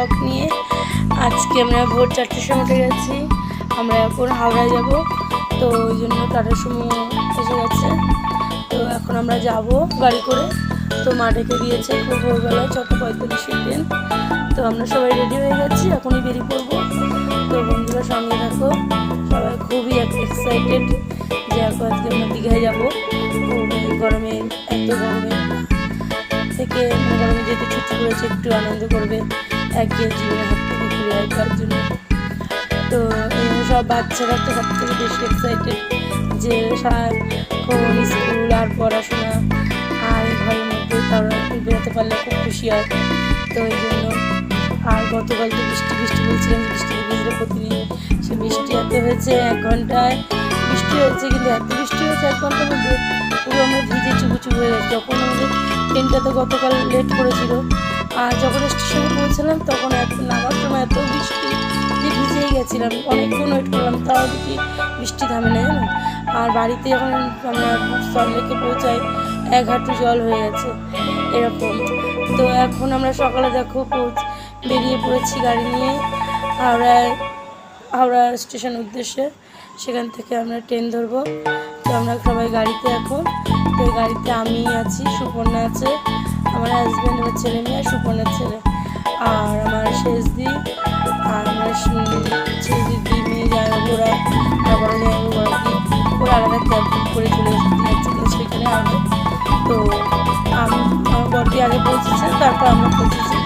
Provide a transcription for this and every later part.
Blog নিয়ে আজকে আমরা ভোর চারটের সময় উঠে গেছি। আমরা এখন হাওড়ায় যাব, তো ওই জন্য টাটার সময় এসে গেছে। তো এখন আমরা যাব গাড়ি করে। তো মা ডেকে দিয়েছে ভোরবেলা ছটা পঁয়তাল্লিশের ট্রেন তো আমরা সবাই রেডি হয়ে গেছি, এখনই বেরিয়ে পড়ব। তো বন্ধুরা সঙ্গে থাকো, সবাই খুবই এক্সাইটেড যে এখন আজকে আমরা দীঘায় যাব। গরমে এত গরমে। থেকে গরমে যেহেতু ছুটি করেছে একটু আনন্দ করবে। একঘেয়ে জীবনে হাত থেকে ঘুরে আসবার জন্য। তো সব বাচ্চারা তো সব থেকে বেশি এক্সাইটেড যে সারাক্ষণ স্কুল আর পড়াশোনা আর ঘরের মধ্যে তারা বেরোতে পারলে খুব খুশি হয়। তো এই জন্য আর গতকাল তো বৃষ্টি বৃষ্টি বলছিলাম বৃষ্টি ভিজলে প্রতিদিন সে বৃষ্টি এত হয়েছে এক ঘন্টায়। বৃষ্টি হয়েছে কিন্তু এত বৃষ্টি হয়েছে এক ঘণ্টার মধ্যে পুরো আমরা ভিজে চুপু চুপু হয়ে গেছি যখন আমাদের ট্রেনটা তো গতকাল লেট করেছিল আর যখন স্টেশনে পৌঁছালাম, তখন এত নামার সময় এত বৃষ্টি যে ভিজেই গেছিলাম। অনেকক্ষণ ওয়েট করলাম, তাও দেখি বৃষ্টি থামে না জানো? আর বাড়িতে যখন আমরা সল্লেকে পৌঁছাই, এক হাঁটু জল হয়ে গেছে, এরকম। তো এখন আমরা সকালে দেখো পৌঁছ, বেরিয়ে পড়েছি গাড়ি নিয়ে, হাওড়ায়, হাওড়া স্টেশন উদ্দেশ্যে। সেখান থেকে আমরা ট্রেন ধরবো। তো আমরা সবাই গাড়িতে এখন, তো গাড়িতে আমি আছি, সুপর্ণা আছে আমার হাজব্যান্ড আমার ছেলে মেয়ে সুপর্ণার ছেলে। আর আমার শেষদি, আর আমার শেষদি দুই মেয়ে যায় ওরা যায় ওরা আলাদা ক্যাব বুক করে চলে যাচ্ছে। সেখানে আমি, তো আমি, আমার বড়দি আগে পৌঁছেছে, তারপর আমরা পৌঁছেছি।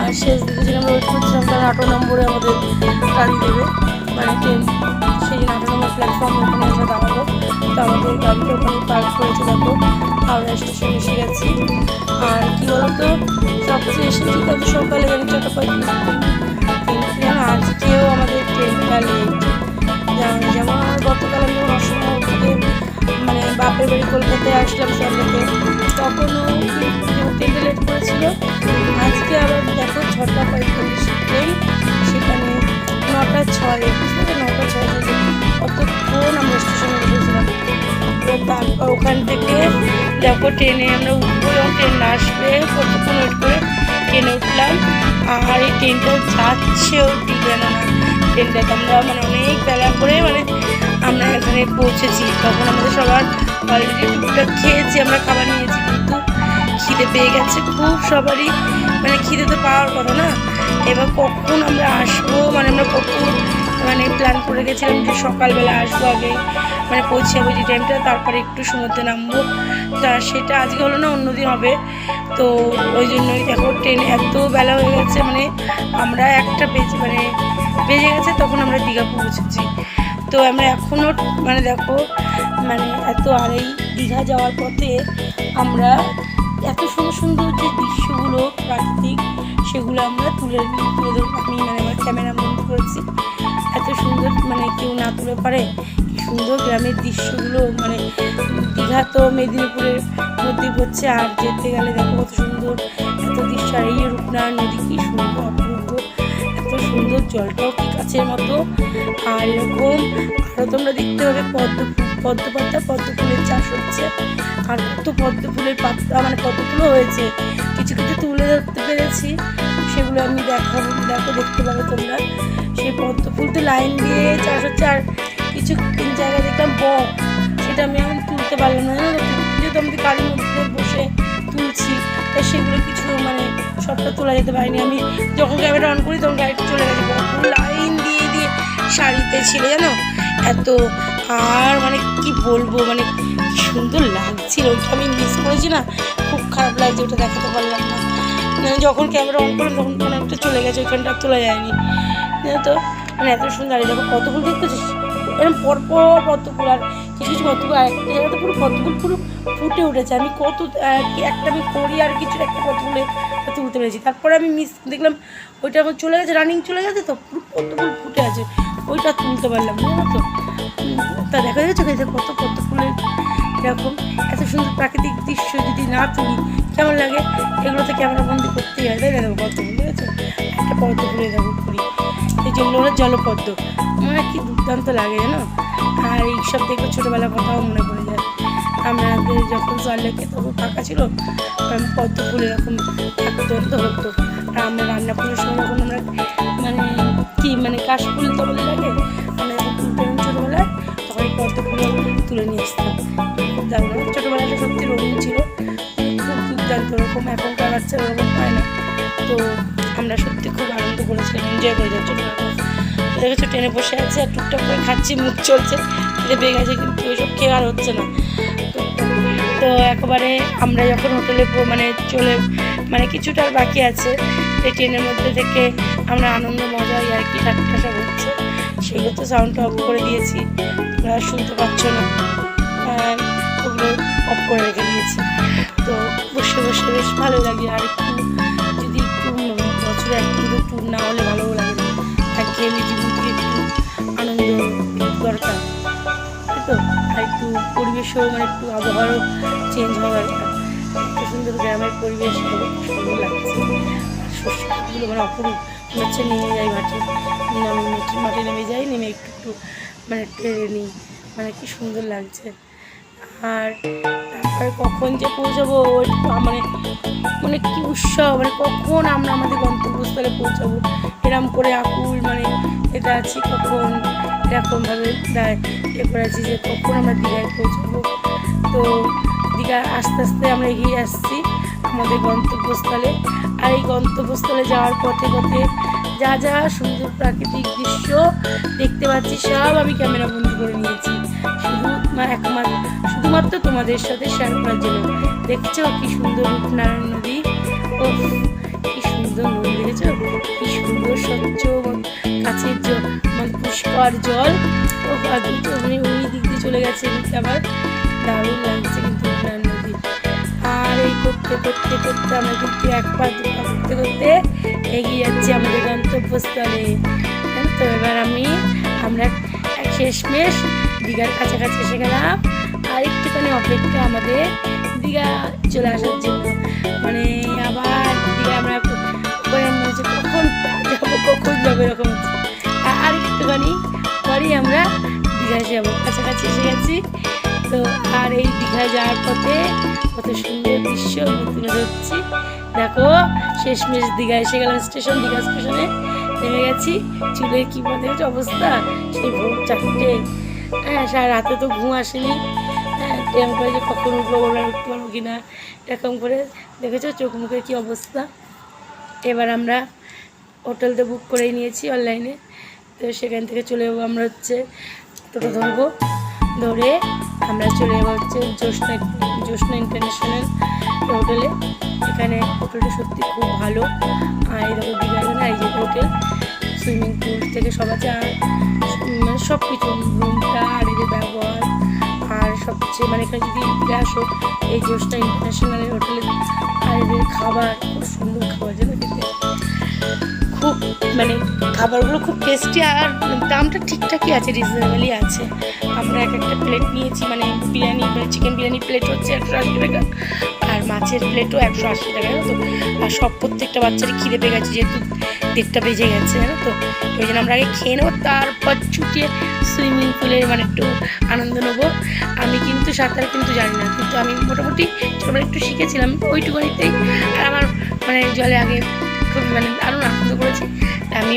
আর শেষ দিকে আমরা ওয়েট করছিলাম কারণ আটো নম্বরে আমাদের গাড়ি দেবে। মানে ট্রেন সেই আটো নম্বর প্ল্যাটফর্ম ওখানে আমরা দাঁড়াবো। তো আমাদের গাড়িটা ওখানে পার্ক করেছে দেখো। হাওড়া স্টেশন এসে গেছি। আর কি বলতো, সবচেয়ে এসে ঠিক আছে, সকালে গাড়ি ছটা পঁয়ত্রিশ আজকেও আমাদের ট্রেনটা লেট যেমন গতকাল আমি অসময় উঠতে মানে বাপের বাড়ি কলকাতায় আসলাম সন্ধ্যাতে। তখনও ট্রেনটা লেট করেছিল। আজকে আবার দেখো ছটা পঁয়তাল্লিশ ট্রেন সেখানে নটা ছয়, বুঝতে পারছ নটা ছয় থেকে কতক্ষণ আমরা স্টেশনে বসেছিলাম তারপর ওখান থেকে দেখো ট্রেনে আমরা উঠবো ট্রেন আসবে কতক্ষণ ওয়েট করে ট্রেনে উঠলাম। আর এই ট্রেনটা যাচ্ছেও দিবে না ট্রেনটাতে আমরা মানে অনেক বেলা করে মানে আমরা এখানে পৌঁছেছি। তখন আমাদের সবার অলরেডি টুকটাক খেয়েছি, আমরা খাবার নিয়েছি, কিন্তু খিদে পেয়ে গেছে। খুব সবারই মানে খিদে তো পাওয়ার কথা না। এবার কখন আমরা আসব? মানে আমরা কখন মানে প্ল্যান করে গেছিলাম যে সকালবেলা আসব আগে। মানে পৌঁছে যাব যে টাইমটা তারপরে একটু সমুদ্রে নামবো। তা সেটা আজকে হলো না অন্যদিন হবে। তো ওই জন্যই দেখো ট্রেন এত বেলা হয়ে গেছে মানে আমরা একটা বেজে মানে বেজে গেছে, তখন আমরা দীঘা পৌঁছেছি। তো আমরা এখনও মানে দেখো মানে এত আর এই দীঘা যাওয়ার পথে আমরা এত সুন্দর সুন্দর যে দৃশ্যগুলো প্রাকৃতিক, সেগুলো আমরা তুলে আমি মানে আমার ক্যামেরা বন্ধ করেছি। এত সুন্দর মানে কেউ না তুলে পারে। সুন্দর গ্রামের দৃশ্যগুলো মানে দীঘা তো মেদিনীপুরের মধ্যে হচ্ছে। আর যেতে গেলে দেখো কত সুন্দর এত দৃশ্য। আর এই রূপনারায়ণ নদী কি সুন্দর সুন্দর জলটাও কি কাছের মতো। আর এরকম আরও তোমরা দেখতে হবে পদ্ম পদ্ম পাতা পদ্ম ফুলের চাষ হচ্ছে। আর কত পদ্ম ফুলের পাতা মানে পদ্ম ফুলও হয়েছে, কিছু কিছু তুলে ধরতে পেরেছি। সেগুলো আমি দেখাবো, দেখো, দেখতে পাবে তোমরা। সেই পদ্ম ফুল তো লাইন দিয়ে চাষ হচ্ছে, আর কিছু তিন জায়গায় দেখলাম বক, সেটা আমি এখন তুলতে পারলাম না? যেহেতু আমি গাড়ির মধ্যে বসে তুলছি। সেগুলো কিছু মানে সবটা তোলা যেতে পারিনি। আমি যখন ক্যামেরা অন করি, তখন গাড়িটা চলে গেছে। লাইন দিয়ে দিয়ে শাড়িতে ছিল, জানো? এত আর মানে কি বলব মানে সুন্দর লাগছিল। ওইটা আমি মিস করেছি না, খুব খারাপ লাগছে ওটা দেখাতে পারলাম না। মানে যখন ক্যামেরা অন করলাম, তখন মানে একটা চলে গেছে, ওইখানটা তোলা যায়নি। তো? মানে এত সুন্দর দেখো কত ফুল দেখতেছিস এরকম পরপর ফুল আর, কিছু কিছু পদ্ম ফুল আর একটা জায়গাতে পুরো ফুল পুরো ফুটে উঠেছে। আমি কত একটা আমি করি আর কিছু একটা ফুলে তুলতে পেরেছি। তারপরে আমি মিস দেখলাম, ওইটা আমার চলে গেছে রানিং চলে গেছে তো? ফুল ফুটে আছে। ওইটা তুলতে পারলাম জানো তো? তা দেখা যাচ্ছে কত কত ফুলের এরকম, এত সুন্দর প্রাকৃতিক দৃশ্য যদি না তুলি, কেমন লাগে? এগুলো তো ক্যামেরা বন্দি করতেই হয়, তাই না? দেখো ফুল ঠিক একটা পদ্ম ফুলে করি। এই যেগুলো হলো জলপদ্ম। আমার কি দুর্দান্ত লাগে, জানো? আর এইসব দেখলে ছোটোবেলার কথাও মনে পড়ে যায়। আমাদের যখন জলেকে তখন ফাঁকা ছিল পদ্ম ফুল এরকম থাকতো হতো। আর আমরা রান্না করার সময় যখন আমরা কাশফুল তো বলে লাগে আমরা তুলতাম ছোটোবেলায়, তখন এই পদ্মফুল তুলে নিয়ে আসতাম। দারুণ ছোটোবেলাটা সত্যি রঙিন ছিল, খুব দুর্দান্ত ওরকম এখনকার বাচ্চা ওরকম হয় না। তো আমরা সত্যি খুব আনন্দ করেছিলাম এনজয় করে যাচ্ছি দেখেছ, ট্রেনে বসে আছে আর টুকটাক করে খাচ্ছি, মুখ চলছে। পেয়ে গেছে, কিন্তু ওইসব খেয়ে আর হচ্ছে না। তো একেবারে আমরা যখন হোটেলে মানে চলে মানে কিছুটা আর বাকি আছে, এই ট্রেনের মধ্যে থেকে আমরা আনন্দ, মজা আর কি ঠাট্টা সব হচ্ছে। সেগুলো তো সাউন্ডটা অফ করে দিয়েছি, তোমরা আর শুনতে পাচ্ছ না। আর ওগুলো অফ করে রেখে দিয়েছি। তো বসে বসে বেশ ভালো লাগে। আর একটু, যদি একটু বছরে একটু ট্যুর না হলে ভালোও লাগে না। থেকে একটু আনন্দ দরকার। তো, আর একটু পরিবেশও মানে একটু আবহাওয়ারও চেঞ্জ হওয়া একটা এত সুন্দর গ্রামের পরিবেশ সুন্দর লাগছে। শস্যগুলো মানে অপরূপ হচ্ছে নেমে যাই মাঠে। নামে মাঠে নেমে যাই নেমে একটু একটু মানে টেরে নিই। মানে কি সুন্দর লাগছে। আর তারপরে কখন যে পৌঁছাবো মানে মানে কি উৎসব মানে কখন আমরা আমাদের গন্তব্যস্থলে পৌঁছাবো? এরম করে আকুল মানে এটা আছি কখন? এরকমভাবে দায় এ করে আছি যে কখন আমরা দীঘায় পৌঁছাবো। তো দীঘা আস্তে আস্তে আমরা এগিয়ে আসছি আমাদের গন্তব্যস্থলে। আর এই গন্তব্যস্থলে যাওয়ার পথে পথে যা যা সুন্দর প্রাকৃতিক দৃশ্য দেখতে পাচ্ছি, সব আমি ক্যামেরা বন্দি করে নিয়েছি। শুধু একমাত্র, শুধুমাত্র তোমাদের সাথে শেয়ার করার জন্য। দেখছ কি সুন্দর রূপনারায়ণ নদী? ও কি সুন্দর নদী দেখেছ? কি সুন্দর স্বচ্ছ কাছের জল মানে পুষ্কর জল। ও মানে ওই দিক দিয়ে চলে গেছে, এদিকে আবার দারুণ লাগছে কিন্তু নদী। আর এই করতে করতে করতে আমরা কিন্তু এক পা দু পা করতে করতে এগিয়ে যাচ্ছি আমাদের গন্তব্যস্থলে। তো? এবার আমি, আমরা শেষমেশ দীঘার কাছাকাছি এসে গেলাম। আর একটুখানি অপেক্ষা আমাদের দীঘা চলে আসার জন্য। মানে আবার দীঘা আমরা কখন যাব কখন যাব এরকম আমরা দীঘায় যাব। কাছাকাছি এসে গেছি। তো আর এই দীঘা যাওয়ার পথে কত সুন্দর দৃশ্য তুলে ধরছি। দেখো, শেষমেশ দীঘা এসে গেলাম স্টেশন, দীঘা স্টেশনে নেমে গেছি। চুলের কি বলে অবস্থা? সেই ভোর চারটে। হ্যাঁ সারা রাতে তো ঘুম আসেনি। হ্যাঁ এরকম করে যে কখন উঠবো ওরা উঠতে পারব কি না এরকম করে দেখেছ চোখ মুখের কী অবস্থা? এবার আমরা হোটেলতে বুক করেই নিয়েছি অনলাইনে। তো সেখান থেকে চলে যাব আমরা হচ্ছে টোটো ধরবো। ধরে আমরা চলে যাব হচ্ছে জ্যোৎস্না জ্যোৎস্না ইন্টারন্যাশনাল হোটেলে এখানে হোটেলটা সত্যি খুব ভালো। আর এরকম না এই যে হোটেল সুইমিং পুল থেকে সব আছে। আর মানে সব কিছু রুমটা আর যে ব্যবহার, আর সবচেয়ে মানে এখানে যদি ঘুরে আসো, এই জ্যোৎস্না ইন্টারন্যাশনাল হোটেলে আর এদের খাবার, খুব সুন্দর খাবার জানো খেতে মানে খাবারগুলো খুব টেস্টি আর দামটা ঠিকঠাকই আছে রিজনেবলই আছে। আমরা এক একটা প্লেট নিয়েছি মানে বিরিয়ানি মানে চিকেন বিরিয়ানি প্লেট হচ্ছে একশো আশি টাকা, আর মাছের প্লেটও একশো আশি টাকা, জানো তো? আর সব প্রত্যেকটা বাচ্চারই খিদে পেয়ে গেছে, যেহেতু দেড়টা বেজে গেছে, জানো তো? ওই জন্য আমরা আগে খেয়ে নেব, তারপর ছুটিয়ে সুইমিং পুলে মানে একটু আনন্দ নেব। আমি কিন্তু সাঁতার কিন্তু জানি না, কিন্তু আমি মোটামুটি ছোটোবেলা একটু শিখেছিলাম ওইটুকুনিতেই। আর আমার মানে জলে আগে খুব মানে দারুণ আনন্দ করেছি। আমি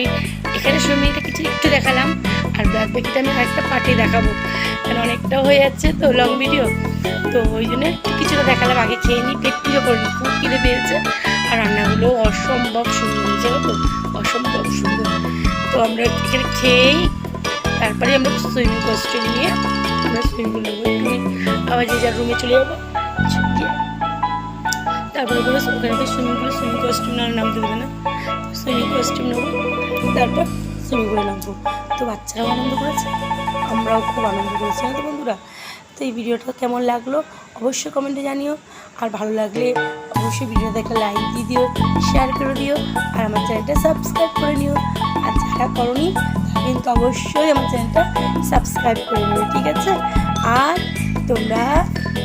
এখানে সুইমিংটা কিছু একটু দেখালাম, আর ব্যাক ব্যাকিটা আমি আরেকটা পার্টি দেখাবো। কারণ অনেকটা হয়ে যাচ্ছে তো লং ভিডিও তো ওই জন্য কিছুটা দেখালাম, আগে খেয়ে নিই, পেট পুজো করে খুব খিদে পেয়েছে, আর রান্নাগুলো অসম্ভব সুন্দর হয়েছে তো? অসম্ভব সুন্দর। তো আমরা এখানে খেয়েই তারপরে আমরা সুইমিং কস্টিউম নিয়ে আমরা সুইমিং পুল আবার যে যার রুমে চলে যাব তারপরে ওখানে সুইমিং পুলে সুইমিং কস্টিউম না নামতে দেবে না। সুইমিং কস্টিউম নেব, তারপর সুইমিং পুলে নামবো। তো বাচ্চারাও আনন্দ করেছে, আমরাও খুব আনন্দ করেছি। না তো বন্ধুরা, তো এই ভিডিওটা কেমন লাগল অবশ্যই কমেন্টে জানিও। আর ভালো লাগলে অবশ্যই ভিডিওতে একটা লাইক দিয়ে দিও শেয়ার করে দিও, আর আমার চ্যানেলটা সাবস্ক্রাইব করে নিও। আর যারা তারা কিন্তু অবশ্যই আমার চ্যানেলটা সাবস্ক্রাইব করে নিও ঠিক আছে? আর তোমরা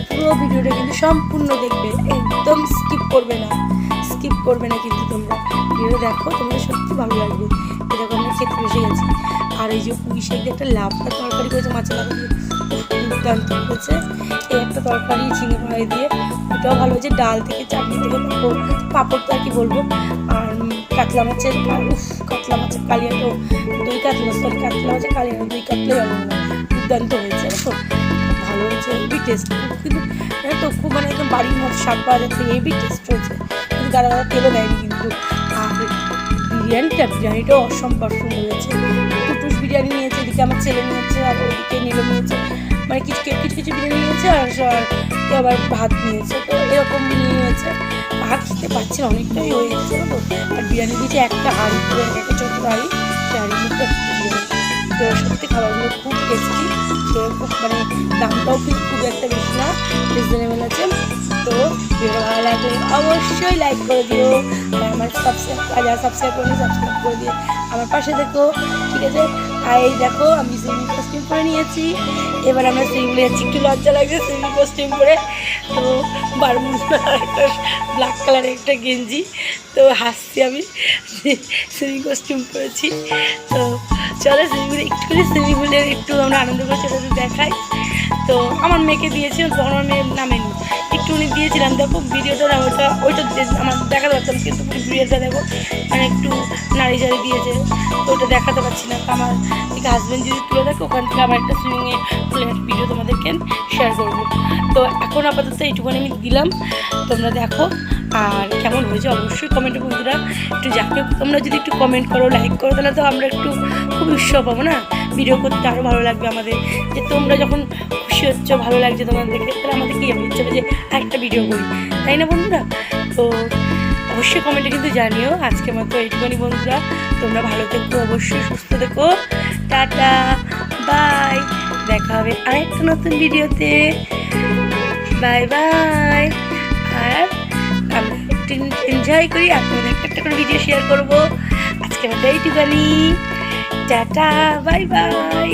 পুরো ভিডিওটা কিন্তু সম্পূর্ণ দেখবে, একদম স্কিপ করবে না স্কিপ করবে না কিন্তু তোমরা। ভিডিও দেখো, তোমাদের সত্যি ভালো লাগবে। এরকম আমরা খেতে বসে গেছি। আর এই যে পুঁই একটা লাভটা তরকারি করেছে, মাছের দুর্দান্ত করেছে। এই একটা তরকারি ঝিঙে ফ্রাই দিয়ে, ওটাও ভালো হয়েছে। ডাল থেকে চাটনি থেকে পাঁপড় তো আর কি বলব? আর কাতলা মাছের উফ, কাতলা মাছের কালিয়া তো দই কাতলা সরি কাতলা মাছের কালিয়া দই কাতলাই দুর্দান্ত হয়েছে তো ভালো হয়েছে হেভি টেস্ট কিন্তু জানো তো খুব মানে একদম বাড়ির মতো শাক পাওয়া যাচ্ছে হেভি টেস্ট হয়েছে। কিন্তু গাদা গাদা তেলও দেয়নি কিন্তু। আর বিরিয়ানিটা বিরিয়ানিটাও অসম্ভব হয়েছে। টুটুস বিরিয়ানি নিয়েছে, এদিকে আমার ছেলে নিয়েছে, আর ওদিকে নীল নিয়েছে। মানে কিছু কিছু কিছু বিরিয়ানি নিয়েছে, আর কেউ আবার ভাত নিয়েছে। তো এরকম নিয়েছে ভাত খেতে পারছি অনেকটাই হয়ে গেছে আর বিরিয়ানি দিয়েছে একটা হাঁড়ি একটা ছোটো হাঁড়ি সেই হাঁড়ির বিরিয়ানি তো সত্যি খাবারগুলো খুব টেস্টি তো খুব মানে দামটাও কিন্তু খুব একটা বেশি না রিজনেবল আছে। তো ভিডিও ভালো লাগলে অবশ্যই লাইক করে দিও, আর আমার সাবস্ক্রাইব যারা সাবস্ক্রাইব করে সাবস্ক্রাইব করে দিও। আমার পাশে দেখো ঠিক আছে? আর এই দেখো, আমি সুইমিং কস্টিউম পরে নিয়েছি। এবার আমরা সুইমিং যাচ্ছি, একটু লজ্জা লাগছে সুইমিং কস্টিউম পরে। তো বারমুন্ডা একটা ব্ল্যাক কালারের একটা গেঞ্জি, তো হাসছি আমি সুইমিং কস্টিউম পরেছি। তো চলো পুলে একটুখানি পুলে একটু আমরা আনন্দ করে ওটা দেখাই। তো আমার মেয়েকে দিয়েছিলাম তখন আমার মেয়ের নামেনি একটুখানি দিয়েছিলাম, দেখো ভিডিওটা না, ওটা ওইটা আমার দেখাতে পারতাম, কিন্তু ভিডিওটা দেখো মানে একটু নাড়ি চাড়ি দিয়েছে। তো ওটা দেখাতে পারছি না। আমার ঠিক হাজব্যান্ড যদি তুলে দেখো, ওখান থেকে আমার একটা সুইমিংয়ে ফুলের ভিডিও তোমাদেরকে শেয়ার করব। তো এখন আপাতত এইটুখানি আমি দিলাম। তোমরা দেখো, আর কেমন হয়েছে অবশ্যই কমেন্টে বন্ধুরা একটু জানিও। তোমরা যদি একটু কমেন্ট করো লাইক করো, তাহলে তো আমরা একটু খুব উৎসাহ পাবো না? ভিডিও করতে আরও ভালো লাগবে আমাদের। যে তোমরা যখন খুশি হচ্ছ, ভালো লাগছে তোমাদের দেখে তাহলে আমাদের কী ইচ্ছে যে একটা ভিডিও করি? তাই না বন্ধুরা? তো অবশ্যই কমেন্টে কিন্তু জানিও আজকে মতো এইটুখানি বন্ধুরা। তোমরা ভালো থেকো, অবশ্যই সুস্থ থেকো। টাটা বাই দেখা হবে আরেকটা নতুন ভিডিওতে বাই বাই আর আমরা এনজয় করি, আপনাদের একটা একটা করে ভিডিও শেয়ার করব। আজকে মতো এইটুখানি টাটা বাই বাই